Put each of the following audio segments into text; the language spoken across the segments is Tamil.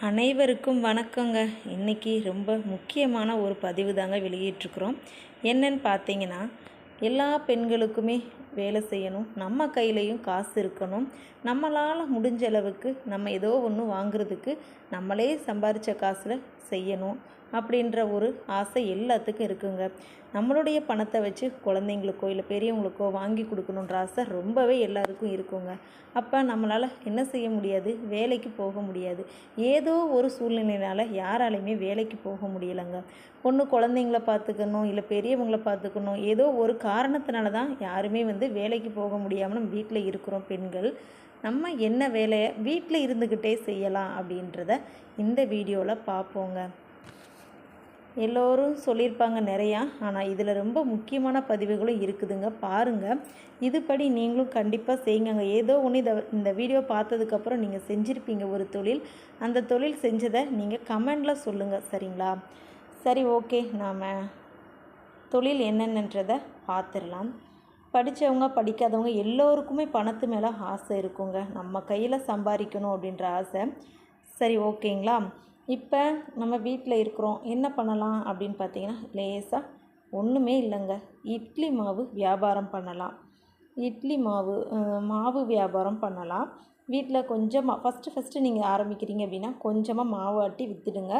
அனைவருக்கும் வணக்கங்க. இன்றைக்கி ரொம்ப முக்கியமான ஒரு பதிவு தாங்க வெளியிட்ருக்குறோம் என்னன்னு பார்த்தீங்கன்னா எல்லா பெண்களுக்குமே வேலை செய்யணும். நம்ம கையிலையும் காசு இருக்கணும். நம்மளால் முடிஞ்ச அளவுக்கு நம்ம ஏதோ ஒன்று வாங்குறதுக்கு நம்மளே சம்பாரித்த காசில் செய்யணும் அப்படின்ற ஒரு ஆசை எல்லாத்துக்கும் இருக்குங்க. நம்மளுடைய பணத்தை வச்சு குழந்தைங்களுக்கோ இல்லை பெரியவங்களுக்கோ வாங்கி கொடுக்கணுன்ற ஆசை ரொம்பவே எல்லாருக்கும் இருக்குங்க. அப்போ நம்மளால் என்ன செய்ய முடியாது? வேலைக்கு போக முடியாது. ஏதோ ஒரு சூழ்நிலையினால் யாராலையுமே வேலைக்கு போக முடியலைங்க. ஒன்று குழந்தைங்கள பார்த்துக்கணும் இல்லை பெரியவங்கள பார்த்துக்கணும். ஏதோ ஒரு காரணத்தினால தான் யாருமே வந்து வேலைக்கு போக முடியாமல் நம்ம வீட்டில் இருக்கிறோம் பெண்கள். நம்ம என்ன வேலையை வீட்டில் இருந்துக்கிட்டே செய்யலாம் அப்படின்றத இந்த வீடியோவில் பார்ப்போங்க எல்லோரும் சொல்லியிருப்பாங்க நிறையா ஆனால் இதில் ரொம்ப முக்கியமான பதிவுகளும் இருக்குதுங்க. பாருங்கள் இதுபடி நீங்களும் கண்டிப்பாக செய்யுங்க ஏதோ ஒன்று இதை இந்த வீடியோ பார்த்ததுக்கப்புறம் நீங்கள் செஞ்சுருப்பீங்க ஒரு தொழில். அந்த தொழில் செஞ்சதை நீங்கள் கமெண்டில் சொல்லுங்கள் சரிங்களா? சரி ஓகே. நாம் தொழில் என்னென்னன்றதை பார்த்துடலாம் படித்தவங்க படிக்காதவங்க எல்லோருக்குமே பணத்து மேலே ஆசை இருக்குங்க. நம்ம கையில் சம்பாதிக்கணும் அப்படின்ற ஆசை. சரி ஓகேங்களா? இப்போ நம்ம வீட்டில் இருக்கிறோம். என்ன பண்ணலாம் அப்படின்னு பார்த்தீங்கன்னா லேசாக ஒன்றுமே இல்லைங்க. இட்லி மாவு வியாபாரம் பண்ணலாம். இட்லி மாவு மாவு வியாபாரம் பண்ணலாம். வீட்டில் கொஞ்சமாக ஃபஸ்ட்டு ஃபஸ்ட்டு நீங்கள் ஆரம்பிக்கிறீங்க அப்படின்னா கொஞ்சமாக மாவு ஆட்டி விற்றுடுங்க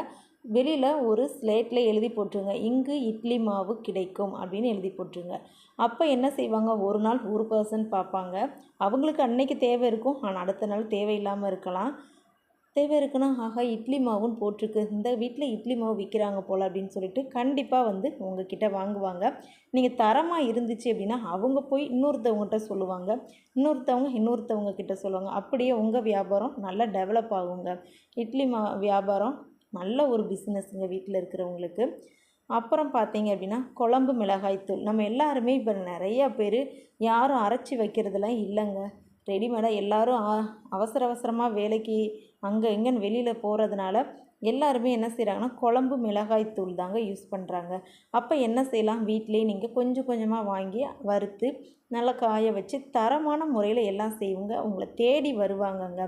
வெளியில் ஒரு ஸ்லேட்டில் எழுதி போட்டுருங்க. இங்கு இட்லி மாவு கிடைக்கும் அப்படின்னு எழுதி போட்டுருங்க. அப்போ என்ன செய்வாங்க? ஒரு நாள் ஒரு பர்சன்ட் பார்ப்பாங்க. அவங்களுக்கு அன்னைக்கு தேவை இருக்கும். ஆனால் அடுத்த நாள் தேவையில்லாமல் இருக்கலாம். தேவை இருக்குன்னா ஆகா இட்லி மாவுன்னு போட்டிருக்கு. இந்த வீட்டில் இட்லி மாவு விற்கிறாங்க போல் அப்படின்னு சொல்லிட்டு கண்டிப்பாக வந்து உங்ககிட்ட வாங்குவாங்க. நீங்கள் தரமாக இருந்துச்சு அப்படின்னா அவங்க போய் இன்னொருத்தவங்ககிட்ட சொல்லுவாங்க. இன்னொருத்தவங்க இன்னொருத்தவங்க கிட்ட சொல்லுவாங்க. அப்படியே உங்கள் வியாபாரம் நல்லா டெவலப் ஆகுங்க. இட்லி மா வியாபாரம் நல்ல ஒரு பிஸ்னஸ்ங்க வீட்டில் இருக்கிறவங்களுக்கு. அப்புறம் பார்த்தீங்க அப்படின்னா குழம்பு மிளகாய்த்தூள் நம்ம எல்லாருமே இப்போ நிறையா பேர் யாரும் அரைச்சி வைக்கிறதுலாம் இல்லைங்க. ரெடிமேடாக எல்லோரும் அவசர அவசரமாக வேலைக்கு அங்கே எங்கேன்னு வெளியில் போகிறதுனால எல்லாருமே என்ன செய்கிறாங்கன்னா குழம்பு மிளகாய்த்தூள் தாங்க யூஸ் பண்ணுறாங்க அப்போ என்ன செய்யலாம்? வீட்டிலே நீங்கள் கொஞ்சம் கொஞ்சமாக வாங்கி வறுத்து நல்லா காய வச்சு தரமான முறையில் எல்லாம் செய்வங்க. உங்களை தேடி வருவாங்கங்க.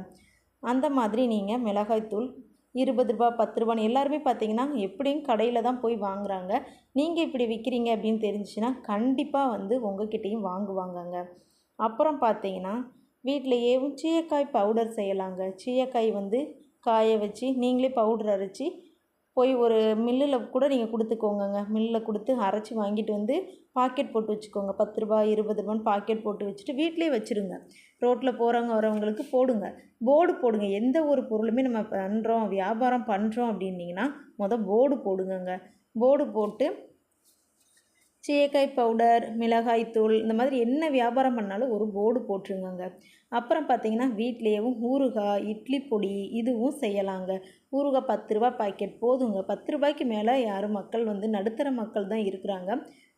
அந்த மாதிரி நீங்கள் மிளகாய்த்தூள் இருபது ரூபா பத்து ரூபான்னு எல்லாருமே பார்த்தீங்கன்னா எப்படியும் கடையில் தான் போய் வாங்குறாங்க. நீங்கள் இப்படி விற்கிறீங்க அப்படின்னு தெரிஞ்சிச்சுன்னா கண்டிப்பாக வந்து உங்ககிட்டேயும் வாங்குவாங்கங்க. அப்புறம் பார்த்தீங்கன்னா வீட்டிலையே சீயக்காய் பவுடர் செய்யலாங்க. சீயக்காய் வந்து காய வச்சு நீங்களே பவுடர் அரைச்சி போய் ஒரு மில்லில் கூட நீங்கள் கொடுத்துக்கோங்கங்க. மில்லில் கொடுத்து அரைச்சி வாங்கிட்டு வந்து பாக்கெட் போட்டு வச்சுக்கோங்க. பத்து ரூபா இருபது ரூபான்னு பாக்கெட் போட்டு வச்சுட்டு வீட்டிலே வச்சுருங்க. ரோட்டில் போகிறவங்க வரவங்களுக்கு போடுங்க. போர்டு போடுங்க. எந்த ஒரு பொருளுமே நம்ம பண்ணுறோம் வியாபாரம் பண்ணுறோம் அப்படின்னிங்கன்னா மொதல் போர்டு போடுங்கங்க. போர்டு போட்டு சீயக்காய் பவுடர் மிளகாய் தூள் இந்த மாதிரி என்ன வியாபாரம் பண்ணாலும் ஒரு போர்டு போட்டுருங்கங்க. அப்புறம் பார்த்தீங்கன்னா வீட்லேயும் ஊறுகாய் இட்லி பொடி இதுவும் செய்யலாங்க. ஊறுகாய் பத்து ரூபா பாக்கெட் போதுங்க. பத்து ரூபாய்க்கு மேலே யாரும் மக்கள் வந்து நடுத்தர மக்கள் தான் இருக்கிறாங்க.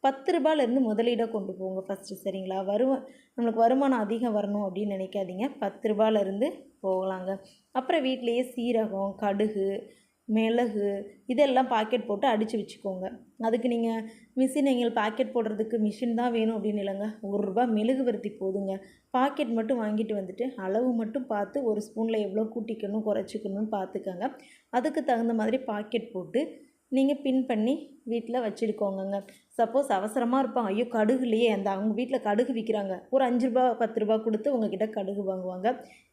பத்து ரூபாயிலேருந்து முதலீடாக கொண்டு போங்க ஃபஸ்ட்டு சரிங்களா? வருவ நம்மளுக்கு வருமானம் அதிகம் வரணும் அப்படின்னு நினைக்காதீங்க. பத்து ரூபாயிலேருந்து போகலாங்க. அப்புறம் வீட்லேயே சீரகம் கடுகு மிளகு இதெல்லாம் பாக்கெட் போட்டு அடித்து வச்சுக்கோங்க. அதுக்கு நீங்கள் மிஷின் எங்கள் பாக்கெட் போடுறதுக்கு மிஷின் தான் வேணும் அப்படின்னு இல்லைங்க. ஒரு ரூபா மெழுகுவர்த்தி போதுங்க. பாக்கெட் மட்டும் வாங்கிட்டு வந்துட்டு அளவு மட்டும் பார்த்து ஒரு ஸ்பூனில் எவ்வளோ கூட்டிக்கணும் குறைச்சிக்கணும்னு பார்த்துக்கோங்க. அதுக்கு தகுந்த மாதிரி பாக்கெட் போட்டு நீங்கள் பின் பண்ணி வீட்டில் வச்சுருக்கோங்கங்க. சப்போஸ் அவசரமாக இருப்பாங்க ஐயோ கடுகுலையே. அந்த அவங்க வீட்டில் கடுகு விற்கிறாங்க ஒரு அஞ்சு ரூபா பத்து ரூபா கொடுத்து உங்ககிட்ட கடுகு வாங்குவாங்க.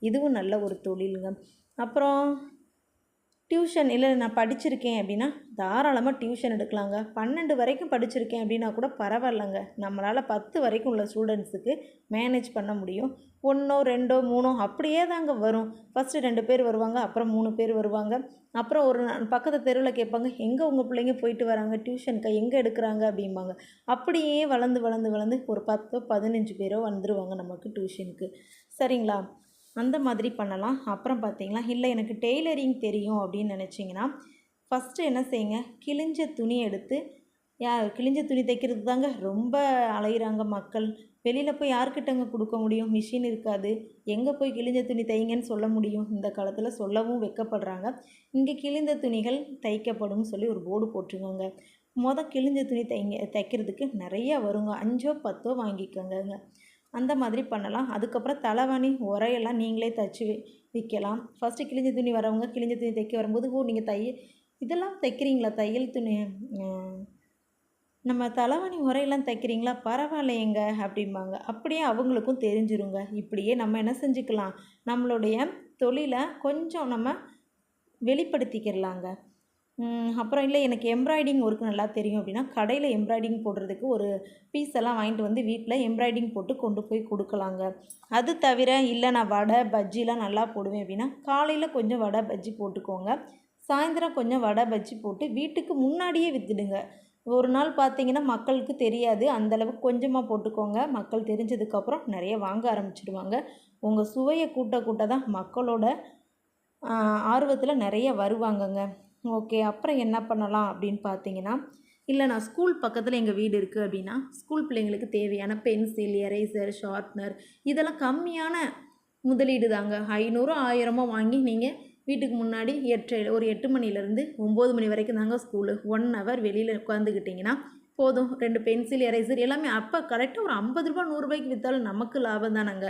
இதுவும் நல்ல ஒரு தொழிலுங்க. அப்புறம் டியூஷன் இல்லை நான் படிச்சிருக்கேன் அப்படின்னா தாராளமாக டியூஷன் எடுக்கலாங்க. பன்னெண்டு வரைக்கும் படிச்சிருக்கேன் அப்படின்னா கூட பரவாயில்லைங்க. நம்மளால் பத்து வரைக்கும் உள்ள ஸ்டூடெண்ட்ஸுக்கு மேனேஜ் பண்ண முடியும். ஒன்றோ ரெண்டோ மூணோ அப்படியே தாங்க வரும். ஃபஸ்ட்டு ரெண்டு பேர் வருவாங்க அப்புறம் மூணு பேர் வருவாங்க. அப்புறம் ஒரு பக்கத்து தெருவில் கேட்பாங்க எங்கே உங்கள் பிள்ளைங்க போயிட்டு வராங்க? டியூஷனுக்கு எங்கே எடுக்கிறாங்க? அப்படிம்பாங்க. அப்படியே வளர்ந்து வளர்ந்து வளர்ந்து ஒரு பத்தோ பதினஞ்சு பேரோ வந்துடுவாங்க நமக்கு டியூஷனுக்கு. சரிங்களா? அந்த மாதிரி பண்ணலாம். அப்புறம் பார்த்தீங்கன்னா இல்லை எனக்கு டெய்லரிங் தெரியும் அப்படின்னு நினச்சிங்கன்னா ஃபஸ்ட்டு என்ன செய்யுங்க கிழிஞ்ச துணி எடுத்து யா கிழிஞ்ச துணி தைக்கிறது தாங்க ரொம்ப அலையிறாங்க மக்கள். வெளியில் போய் யார்கிட்டங்க கொடுக்க முடியும்? மிஷின் இருக்காது. எங்கே போய் கிழிஞ்ச துணி தைங்கன்னு சொல்ல முடியும்? இந்த காலத்தில் சொல்லவும் வெக்கப்படுறாங்க. இங்கே கிழிந்த துணிகள் தைக்கப்படும் சொல்லி ஒரு போர்டு போட்டுருக்கோங்க. மொதல் கிழிஞ்ச துணி தைங்க தைக்கிறதுக்கு நிறையா வருங்க. அஞ்சோ பத்தோ வாங்கிக்கோங்க அந்த மாதிரி பண்ணலாம். அதுக்கப்புறம் தலைவாணி உரையெல்லாம் நீங்களே தைச்சி விற்கலாம். ஃபஸ்ட்டு கிழிஞ்ச துணி வரவங்க கிழிஞ்ச துணி தைக்க வரும்போது ஓ நீங்கள் தைய இதெல்லாம் தைக்கிறீங்களா? தையல் துணி நம்ம தலைவாணி உரையெல்லாம் தைக்கிறீங்களா? பரவாயில்லையேங்க அப்படிம்பாங்க. அப்படியே அவங்களுக்கும் தெரிஞ்சிருங்க. இப்படியே நம்ம என்ன செஞ்சுக்கலாம்? நம்மளுடைய தொழிலை கொஞ்சம் நம்ம வெளிப்படுத்திக்கிறலாங்க அப்புறம் இல்லை எனக்கு எம்ப்ராய்டிங் ஒர்க் நல்லா தெரியும் அப்படின்னா கடையில் எம்ப்ராய்டிங் போடுறதுக்கு ஒரு பீஸ் எல்லாம் வாங்கிட்டு வந்து வீட்டில் எம்ப்ராய்டிங் போட்டு கொண்டு போய் கொடுக்கலாங்க. அது தவிர இல்லை நான் வடை பஜ்ஜிலாம் நல்லா போடுவேன் அப்படின்னா காலையில் கொஞ்சம் வடை பஜ்ஜி போட்டுக்கோங்க. சாயந்தரம் கொஞ்சம் வடை பஜ்ஜி போட்டு வீட்டுக்கு முன்னாடியே விற்றுடுங்க ஒரு நாள் பார்த்தீங்கன்னா மக்களுக்கு தெரியாது. அந்தளவுக்கு கொஞ்சமாக போட்டுக்கோங்க. மக்கள் தெரிஞ்சதுக்கப்புறம் நிறைய வாங்க ஆரம்பிச்சிடுவாங்க. உங்கள் சுவையை கூட்ட கூட்ட தான் மக்களோட ஆர்வத்தில் நிறைய வருவாங்கங்க. ஓகே அப்புறம் என்ன பண்ணலாம் அப்படின்னு பார்த்தீங்கன்னா இல்லை நான் ஸ்கூல் பக்கத்தில் எங்கள் வீடு இருக்குது அப்படின்னா ஸ்கூல் பிள்ளைங்களுக்கு தேவையான பென்சில் எரேசர் ஷார்ப்னர் இதெல்லாம் கம்மியான முதலீடு தாங்க. ஐநூறு ஆயிரமோ வாங்கி நீங்கள் வீட்டுக்கு முன்னாடி எட்டு ஒரு எட்டு மணிலேருந்து ஒம்பது மணி வரைக்கும் தாங்க ஸ்கூலு. ஒன் ஹவர் வெளியில் உட்காந்துக்கிட்டிங்கன்னா போதும். ரெண்டு பென்சில் எரேசர் எல்லாமே அப்போ கரெக்டாக ஒரு ஐம்பது ரூபா நூறுரூபாய்க்கு விற்றாலும் நமக்கு லாபம் தானங்க.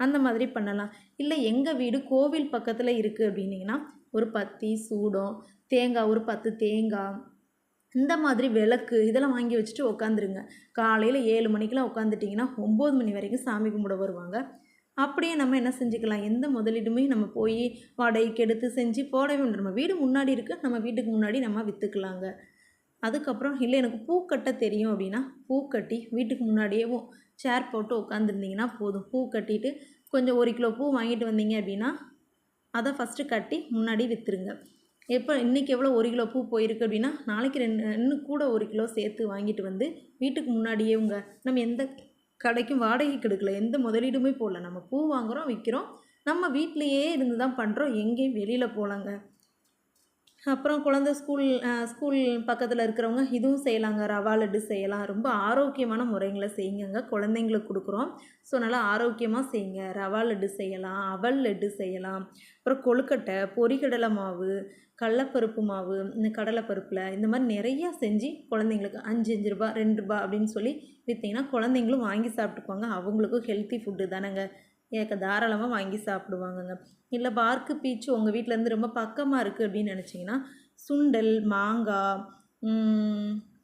அந்த மாதிரி பண்ணலாம். இல்லை எங்கள் வீடு கோவில் பக்கத்தில் இருக்குது அப்படின்னிங்கன்னா ஒரு பத்தி சூடம் தேங்காய் ஒரு பத்து தேங்காய் இந்த மாதிரி விளக்கு இதெல்லாம் வாங்கி வச்சுட்டு உட்காந்துருங்க காலையில் ஏழு மணிக்கெலாம் உட்காந்துட்டிங்கன்னா ஒம்பது மணி வரைக்கும் சாமி கும்பிட வருவாங்க. அப்படியே நம்ம என்ன செஞ்சுக்கலாம்? எந்த முதலீடுமே நம்ம போய் வாடகைக்கு எடுத்து செஞ்சு போடவே நம்ம வீடு முன்னாடி இருக்குது நம்ம வீட்டுக்கு முன்னாடி நம்ம விற்றுக்கலாங்க அதுக்கப்புறம் இல்லை எனக்கு பூக்கட்ட தெரியும் அப்படின்னா பூ கட்டி வீட்டுக்கு முன்னாடியேவும் சேர் போட்டு உட்காந்துருந்தீங்கன்னா போதும். பூ கட்டிட்டு கொஞ்சம் ஒரு கிலோ பூ வாங்கிட்டு வந்தீங்க அப்படின்னா அதை ஃபஸ்ட்டு கட்டி முன்னாடி விற்றுருங்க எப்போ இன்றைக்கி எவ்வளோ ஒரு கிலோ பூ போயிருக்கு அப்படின்னா நாளைக்கு ரெண்டு இன்னும் கூட ஒரு கிலோ சேர்த்து வாங்கிட்டு வந்து வீட்டுக்கு முன்னாடியே உங்க நம்ம எந்த கடைக்கும் வாடகைக்கு எடுக்கல எந்த முதலீடுமே போடல. நம்ம பூ வாங்குகிறோம் விற்கிறோம் நம்ம வீட்டிலையே இருந்து தான் பண்ணுறோம் எங்கேயும் வெளியில் போகலாங்க. அப்புறம் குழந்த ஸ்கூல் ஸ்கூல் பக்கத்தில் இருக்கிறவங்க இதுவும் செய்யலாங்க. ரவா லட்டு செய்யலாம். ரொம்ப ஆரோக்கியமான முறைங்களை செய்யுங்க குழந்தைங்களுக்கு கொடுக்குறோம். ஸோ நல்லா ஆரோக்கியமாக செய்யுங்க. ரவா லட்டு செய்யலாம் அவல் லட்டு செய்யலாம். அப்புறம் கொழுக்கட்டை பொறிகடலை மாவு கடலப்பருப்பு மாவு இந்த கடலைப்பருப்பில் இந்த மாதிரி நிறையா செஞ்சு குழந்தைங்களுக்கு அஞ்சு அஞ்சு ரூபா ரெண்டு ரூபா அப்படின்னு சொல்லி விற்றீங்கன்னா குழந்தைங்களும் வாங்கி சாப்பிட்டுக்குவாங்க. அவங்களுக்கும் ஹெல்த்தி ஃபுட்டு தானேங்க. ஏக்க தாராளமாக வாங்கி சாப்பிடுவாங்கங்க. இல்லை பார்க்கு பீச்சு உங்கள் வீட்டிலேருந்து ரொம்ப பக்கமாக இருக்குது அப்படின்னு நினச்சிங்கன்னா சுண்டல் மாங்காய்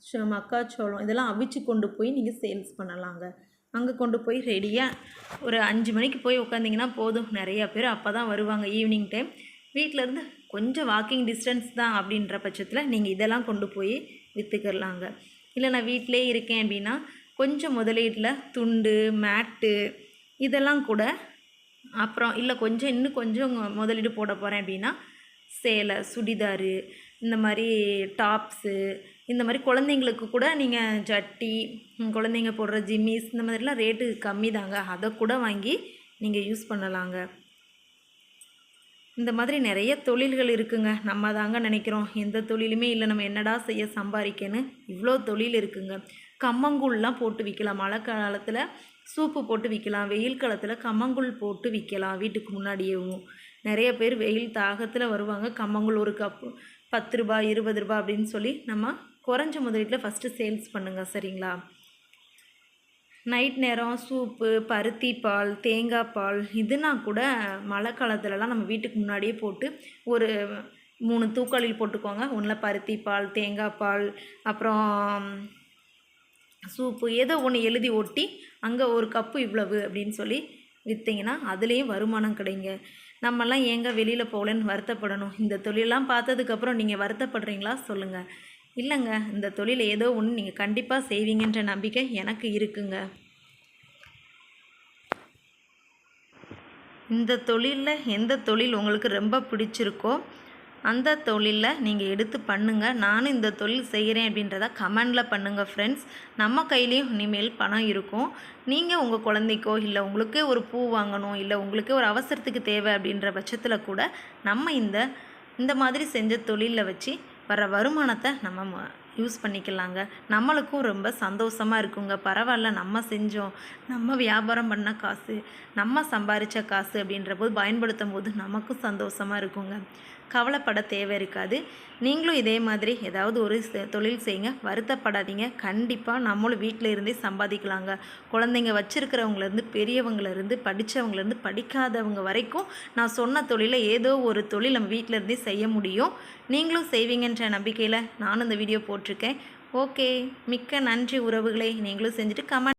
ச- மக்காச்சோளம் இதெல்லாம் அவிச்சு கொண்டு போய் நீங்கள் சேல்ஸ் பண்ணலாங்க. அங்கே கொண்டு போய் ரெடியாக ஒரு அஞ்சு மணிக்கு போய் உட்காந்திங்கன்னா போதும். நிறையா பேர் அப்போ தான் வருவாங்க ஈவினிங் டைம் வீட்டிலேருந்து கொஞ்சம் வாக்கிங் டிஸ்டன்ஸ் தான் அப்படின்ற பட்சத்தில் நீங்கள் இதெல்லாம் கொண்டு போய் விற்றுக்கிறலாங்க இல்லை நான் வீட்டிலே இருக்கேன் அப்படின்னா கொஞ்சம் முதலீட்டில் துண்டு மேட்டு இதெல்லாம் கூட அப்புறம் இல்லை கொஞ்சம் இன்னும் கொஞ்சம் முதலீடு போட போகிறேன் அப்படின்னா சேலை சுடிதாரு இந்த மாதிரி டாப்ஸு இந்த மாதிரி குழந்தைங்களுக்கு கூட நீங்கள் சட்டி குழந்தைங்க போடுற ஜிம்மிஸ் இந்த மாதிரிலாம் ரேட்டு கம்மி தாங்க. அதை கூட வாங்கி நீங்கள் யூஸ் பண்ணலாங்க. இந்த மாதிரி நிறைய தொழில்கள் இருக்குங்க. நம்ம தாங்க நினைக்கிறோம். எந்த தொழிலுமே இல்லை. நம்ம என்னடா செய்ய சம்பாதிக்கன்னு இவ்வளோ தொழில் இருக்குங்க. கம்மங்கூழ்லாம் போட்டு விற்கலாம் மழை காலத்தில் சூப்பு போட்டு விற்கலாம் வெயில் காலத்தில் கம்மங்கூழ் போட்டு விற்கலாம் வீட்டுக்கு முன்னாடியேவும். நிறைய பேர் வெயில் தாகத்தில் வருவாங்க. கம்மங்கூழ் ஒரு கப்பு பத்து ரூபாய் இருபது ரூபா அப்படின்னு சொல்லி நம்ம குறைஞ்ச முதலீட்டில் ஃபஸ்ட்டு சேல்ஸ் பண்ணுங்கள் சரிங்களா? நைட் நேரம் சூப்பு பருத்தி பால் தேங்காய் பால் இதுனா கூட மழை காலத்துலலாம் நம்ம வீட்டுக்கு முன்னாடியே போட்டு ஒரு மூணு தூக்கலில் போட்டுக்கோங்க. ஒன்றில் பருத்தி பால் தேங்காய் பால் அப்புறம் சூப்பு ஏதோ ஒன்று எழுதி ஒட்டி அங்கே ஒரு கப்பு இவ்வளவு அப்படின்னு சொல்லி விற்றீங்கன்னா அதுலேயும் வருமானம் கிடைங்க. நம்மலாம் ஏங்க வெளியில் போகலன்னு வருத்தப்படணும்? இந்த தொழிலெலாம் பார்த்ததுக்கப்புறம் நீங்கள் வருத்தப்படுறீங்களா? சொல்லுங்கள் இல்லைங்க இந்த தொழில் ஏதோ ஒன்று நீங்கள் கண்டிப்பாக செய்வீங்கன்ற நம்பிக்கை எனக்கு இருக்குங்க. இந்த தொழிலில் எந்த தொழில் உங்களுக்கு ரொம்ப பிடிச்சிருக்கோ அந்த தொழிலில் நீங்கள் எடுத்து பண்ணுங்கள் நானும் இந்த தொழில் செய்கிறேன் அப்படின்றத கமெண்டில் பண்ணுங்கள் ஃப்ரெண்ட்ஸ் நம்ம கையிலையும் இனிமேல் பணம் இருக்கும். நீங்கள் உங்கள் குழந்தைக்கோ இல்லை உங்களுக்கே ஒரு பூ வாங்கணும் இல்லை உங்களுக்கே ஒரு அவசரத்துக்கு தேவை அப்படின்ற பட்சத்தில் கூட நம்ம இந்த இந்த மாதிரி செஞ்ச தொழிலில் வச்சு வர வருமானத்தை நம்ம யூஸ் பண்ணிக்கலாங்க. நம்மளுக்கும் ரொம்ப சந்தோஷமாக இருக்குங்க. பரவாயில்ல நம்ம செஞ்சோம். நம்ம வியாபாரம் பண்ண காசு நம்ம சம்பாரித்த காசு அப்படின்ற போது பயன்படுத்தும் போது நமக்கும் சந்தோஷமாக இருக்குங்க. கவலைப்பட தேவை இருக்காது. நீங்களும் இதே மாதிரி ஏதாவது ஒரு செ- தொழில் செய்யுங்க. வருத்தப்படாதீங்க. கண்டிப்பாக நம்மளும் வீட்டில் இருந்தே சம்பாதிக்கலாங்க. குழந்தைங்க வச்சுருக்கிறவங்கலேருந்து பெரியவங்கலேருந்து படித்தவங்கலேருந்து படிக்காதவங்க வரைக்கும் நான் சொன்ன தொழிலை ஏதோ ஒரு தொழில் நம்ம வீட்டில் இருந்தே செய்ய முடியும். நீங்களும் செய்வீங்கன்ற நம்பிக்கையில் நானும் இந்த வீடியோ போட்டிருக்கேன். ஓகே. மிக்க நன்றி உறவுகளை நீங்களும் செஞ்சுட்டு கமெண்ட்